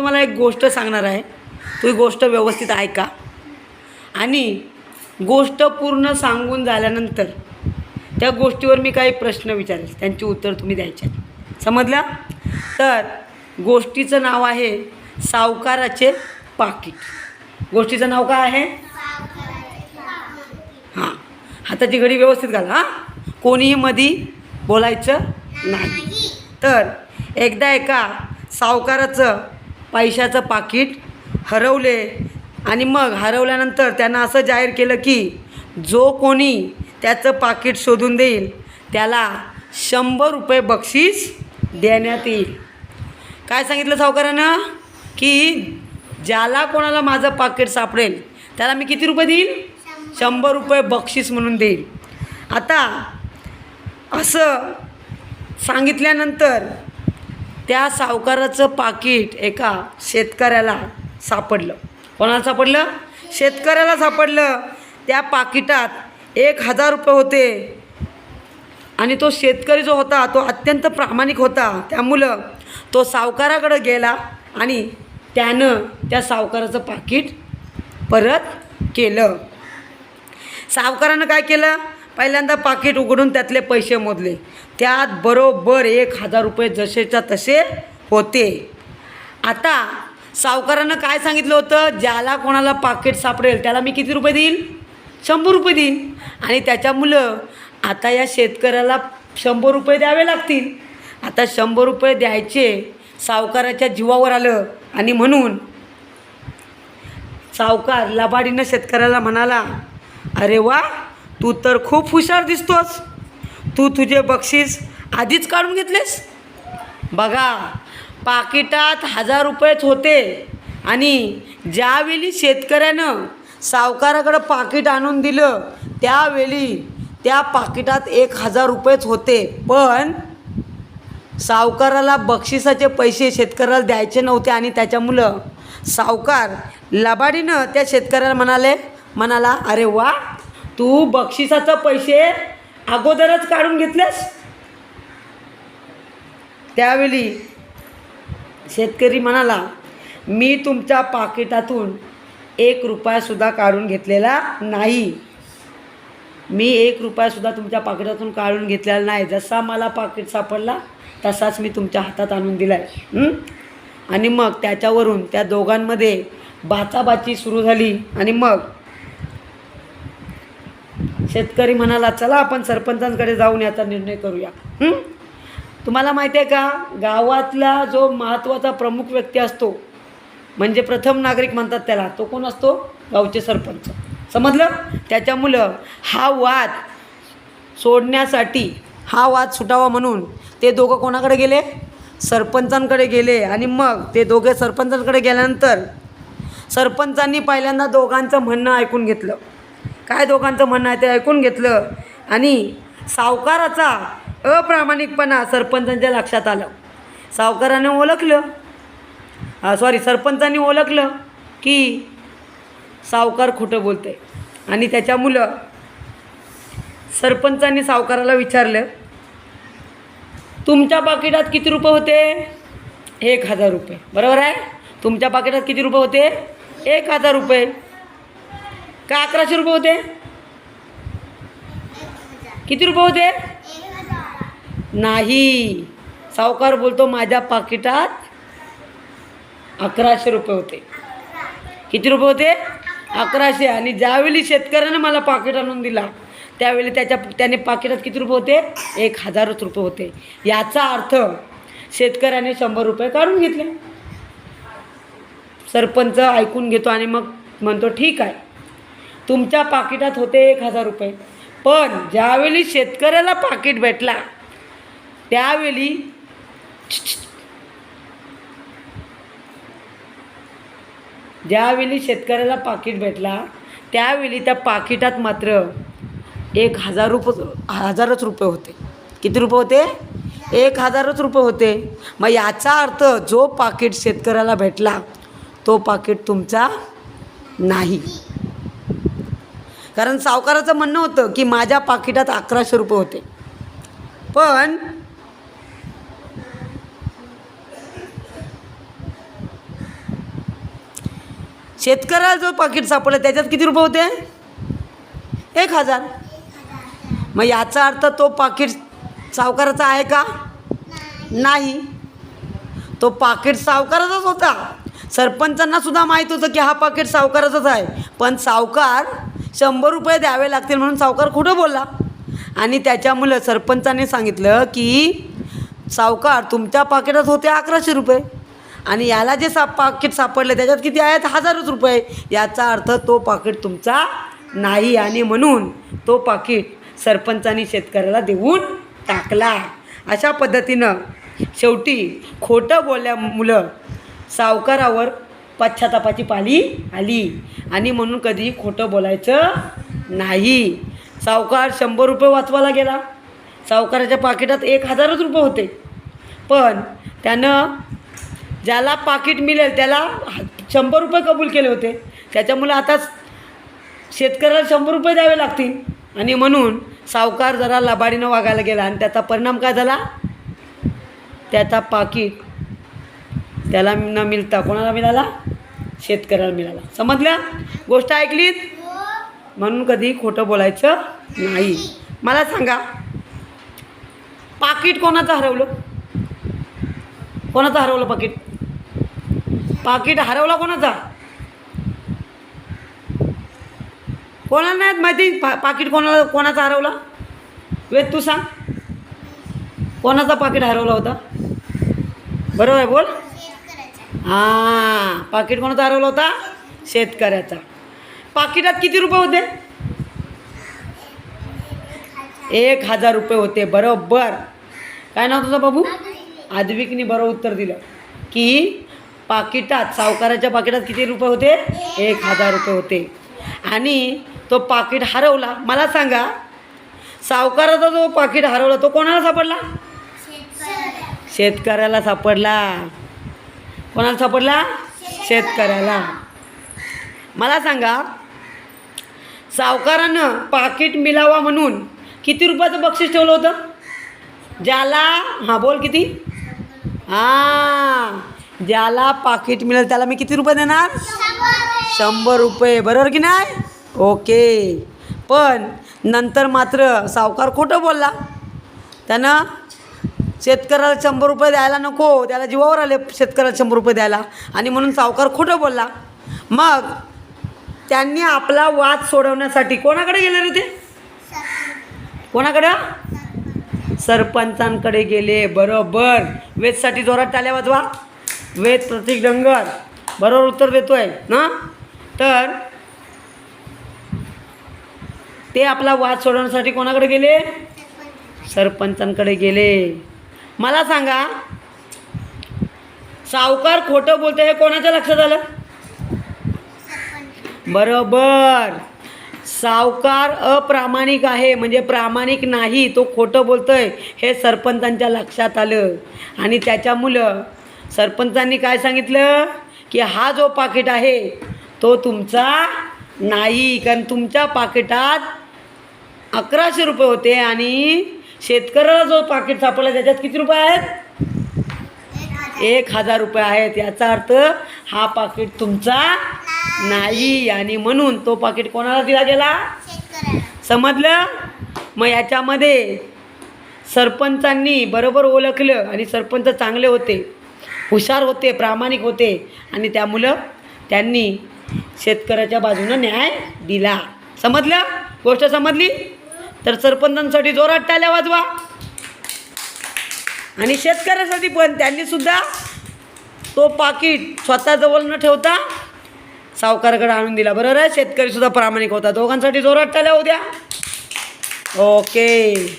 तुम्हाला एक गोष्ट सांगणार आहे. तू गोष्ट व्यवस्थित ऐका. आणि गोष्ट पूर्ण सांगून झाल्यानंतर त्या गोष्टीवर मी काही प्रश्न विचारेल. त्यांची उत्तर तुम्ही द्यायचे आहेत. समजलं? तर गोष्टीचं नाव आहे सावकाराचे पाकिट. गोष्टीचं नाव काय आहे? हां. हाताची घडी व्यवस्थित घाला हां. कोणीही मधी बोलायचं नाही. तर एकदा एका सावकाराचं पैशाचं पाकिट हरवले. आणि मग हरवल्यानंतर त्यांना असं जाहीर केलं की जो कोणी त्याचं पाकिट शोधून देईल त्याला शंभर रुपये बक्षीस देण्यात येईल. काय सांगितलं सावकारानं? की ज्याला कोणाला माझं पाकिट सापडेल त्याला मी किती रुपये देईल? शंभर रुपये बक्षीस म्हणून देईल. आता असं सांगितल्यानंतर त्या सावकाराचं पाकिट एका शेतकऱ्याला सापडलं. कोणाला सापडलं? शेतकऱ्याला सापडलं. त्या पाकिटात एक हजार रुपये होते. आणि तो शेतकरी जो होता तो अत्यंत प्रामाणिक होता. त्यामुळं तो सावकाराकडं गेला आणि त्यानं त्या सावकाराचं पाकिट परत केलं. सावकारानं काय केलं? पहिल्यांदा पाकिट उघडून त्यातले पैसे मोजले. त्यात बरोबर एक हजार रुपये जसेच्या तसे होते. आता सावकारानं काय सांगितलं होतं? ज्याला कोणाला पाकिट सापडेल त्याला मी किती रुपये देईल शंभर रुपये देईन. आणि त्याच्यामुळं आता या शेतकऱ्याला शंभर रुपये द्यावे लागतील. आता शंभर रुपये द्यायचे सावकाराच्या जीवावर आलं. आणि म्हणून सावकार लबाडीनं शेतकऱ्याला म्हणाला अरे वा तू तर खूप हुशार दिसतोस. तू तुझे बक्षीस आधीच काढून घेतलेस? बघा पाकिटात हजार रुपयेच होते आणि ज्यावेळी शेतकऱ्यानं सावकाराकडं पाकिट आणून दिलं त्यावेळी त्या पाकिटात एक हजार रुपयेच होते. पण सावकाराला बक्षिसाचे पैसे शेतकऱ्याला द्यायचे नव्हते आणि त्याच्यामुळं सावकार लबाडीनं त्या शेतकऱ्याला म्हणाले म्हणाला अरे वा तू बक्षिसाचं पैसे अगोदरच काढून घेतलेस? त्यावेळी शेतकरी म्हणाला मी तुमच्या पाकिटातून एक रुपयासुद्धा काढून घेतलेला नाही. मी एक रुपयासुद्धा तुमच्या पाकिटातून काढून घेतलेला नाही. जसा मला पाकिट सापडला तसाच मी तुमच्या हातात आणून दिला आहे आणि मग त्याच्यावरून त्या दोघांमध्ये बाचाबाची सुरू झाली. आणि मग शेतकरी म्हणाला चला आपण सरपंचांकडे जाऊन याचा निर्णय करूया. तुम्हाला माहिती आहे का? गावातला जो महत्त्वाचा प्रमुख व्यक्ती असतो म्हणजे प्रथम नागरिक म्हणतात त्याला तो कोण असतो? गावचे सरपंच. समजलं? त्याच्यामुळं हा वाद सोडण्यासाठी हा वाद सुटावा म्हणून ते दोघं कोणाकडे गेले? सरपंचांकडे गेले. आणि मग ते दोघे सरपंचांकडे गेल्यानंतर सरपंचांनी पहिल्यांदा दोघांचं म्हणणं ऐकून घेतलं. काय दोघांचं म्हणणं आहे ते ऐकून घेतलं. आणि सावकाराचा अप्रामाणिकपणा सरपंचांच्या लक्षात आलं. सावकाराने ओळखलं. सॉरी सरपंचांनी ओळखलं की सावकार खोटं बोलते आणि त्याच्यामुळं सरपंचांनी सावकाराला विचारलं तुमच्या पाकिटात किती रुपये होते? एक हजार रुपये. बरोबर आहे? तुमच्या पाकिटात किती रुपये होते? एक हजार रुपये. का अकराशे रुपये होते? किती रुपये होते? नाही. सावकार बोलतो माझ्या पाकिटात अकराशे रुपये होते. किती रुपये होते? अकराशे. आणि ज्यावेळी शेतकऱ्यानं मला पाकिट आणून दिला त्यावेळी त्याच्या त्याने पाकिटात किती रुपये होते? एक हजारच रुपये होते. याचा अर्थ शेतकऱ्याने शंभर रुपये काढून घेतले. सरपंच ऐकून घेतो आणि मग म्हणतो ठीक आहे. तुमच्या पाकिटात होते एक हजार रुपये. पण ज्यावेळी शेतकऱ्याला पाकिट भेटला त्यावेळी ज्यावेळी शेतकऱ्याला पाकिट भेटला त्यावेळी त्या पाकिटात मात्र एक हजार रुपये हजारच रुपये होते. किती रुपये होते? एक हजारच रुपये होते. मग याचा अर्थ जो पाकिट शेतकऱ्याला भेटला तो पाकिट तुमचा नाही. कारण सावकाराचं म्हणणं होतं की माझ्या पाकिटात अकराशे रुपये होते. पण शेतकऱ्याला जो पाकिट सापडलं त्याच्यात किती रुपये होते? एक हजार. मग याचा अर्थ तो पाकिट सावकाराचा आहे का? नाही. तो पाकिट सावकाराचाच होता. सरपंचांना सुद्धा माहीत होतं की हा पाकिट सावकाराचाच आहे. पण सावकार शंभर रुपये द्यावे लागतील म्हणून सावकार खोटं बोलला. आणि त्याच्यामुळं सरपंचाने सांगितलं की सावकार तुमच्या पाकिटात होते अकराशे रुपये. आणि याला जे सा पाकिट सापडलं त्याच्यात किती आहेत? हजारच रुपये. याचा अर्थ तो पाकिट तुमचा नाही आणि म्हणून तो पाकिट सरपंचानी शेतकऱ्याला देऊन टाकला. अशा पद्धतीनं शेवटी खोटं बोलल्यामुळं सावकारावर पश्चातापाची पाली आली. आणि म्हणून कधी खोटं बोलायचं नाही. सावकार शंभर रुपये वाचवायला गेला. सावकाराच्या पाकिटात एक हजारच रुपये होते. पण त्यानं ज्याला पाकिट मिळेल त्याला शंभर रुपये कबूल केले होते. त्याच्यामुळे आता शेतकऱ्याला शंभर रुपये द्यावे लागतील. आणि म्हणून सावकार जरा लबाडीनं वागायला गेला आणि त्याचा परिणाम काय झाला? त्याचा पाकिट त्याला न मिळता कोणाला मिळाला? शेतकऱ्याला मिळाला. समजल्या? गोष्ट ऐकलीत? म्हणून कधी खोटं बोलायचं नाही. मला सांगा पाकिट कोणाचं हरवलं? कोणाचं हरवलं पाकिट? पाकिट हरवला कोणाचा? कोणाला नाही माहिती? पा पाकिट कोणाला कोणाचा हरवला? वेद तू सांग. कोणाचा पाकिट हरवला होता? बरोबर आहे बोल. हां पाकिट कोणाचा हरवला होता? शेतकऱ्याचा. पाकिटात किती रुपये होते? एक हजार रुपये होते बरोबर. काय नाव तुझं बाबू? आद्विकनी बरोबर उत्तर दिलं. की पाकिटात सावकाराच्या पाकिटात किती रुपये होते? एक हजार रुपये होते. आणि तो पाकिट हरवला मला सांगा सावकाराचा जो पाकिट हरवला तो कोणाला सापडला? शेतकऱ्याला सापडला. कोणाला सापडला? शेतकऱ्याला. मला सांगा सावकारानं पाकिट मिलावा म्हणून किती रुपयाचं बक्षीस ठेवलं होतं? ज्याला हां बोल किती? हां ज्याला पाकिट मिळेल त्याला मी किती रुपये देणार? शंभर रुपये. बरोबर की नाही? ओके. पण नंतर मात्र सावकार खोटं बोलला. त्यानं शेतकऱ्याला शंभर रुपये द्यायला नको त्याला जीवावर आले शेतकऱ्याला शंभर रुपये द्यायला. आणि म्हणून सावकार खोटं बोलला. मग त्यांनी आपला वाद सोडवण्यासाठी कोणाकडे गेले रे ते? कोणाकडं? सरपंचांकडे गेले बरोबर. वेदसाठी जोरात टाल्या वाजवा. वेद प्रतीक डंगर. बरोबर उत्तर देतोय ना? तर ते आपला वाद सोडवण्यासाठी कोणाकडे गेले? सरपंचांकडे गेले. मला सांगा सावकार खोटं बोलते हे कोणाच्या लक्षात आलं? बरोबर. सावकार अप्रामाणिक आहे म्हणजे प्रामाणिक नाही तो खोटं बोलतोय हे सरपंचांच्या लक्षात आलं. आणि त्याच्यामुळं सरपंचांनी काय सांगितलं? की हा जो पाकिट आहे तो तुमचा नाही कारण तुमच्या पाकिटात अकराशे रुपये होते आणि शेतकऱ्याला जो पाकिट सापडला त्याच्यात किती रुपये आहेत? एक हजार रुपये आहेत. याचा अर्थ हा पाकिट तुमचा नाही. आणि म्हणून तो पाकिट कोणाला दिला गेला? समजलं? मग याच्यामध्ये सरपंचांनी बरोबर ओळखलं आणि सरपंच चांगले होते हुशार होते प्रामाणिक होते आणि त्यामुळं त्यांनी शेतकऱ्याच्या बाजूनं न्याय दिला. समजलं? गोष्ट समजली? तर सरपंचांसाठी जोरात टाल्या वाजवा. आणि शेतकऱ्यासाठी पण त्यांनीसुद्धा तो पाकिट स्वतःजवळ न ठेवता सावकाराकडे आणून दिला. बरोबर आहे शेतकरीसुद्धा प्रामाणिक होता. दोघांसाठी जोरात टाल्या उद्या ओके.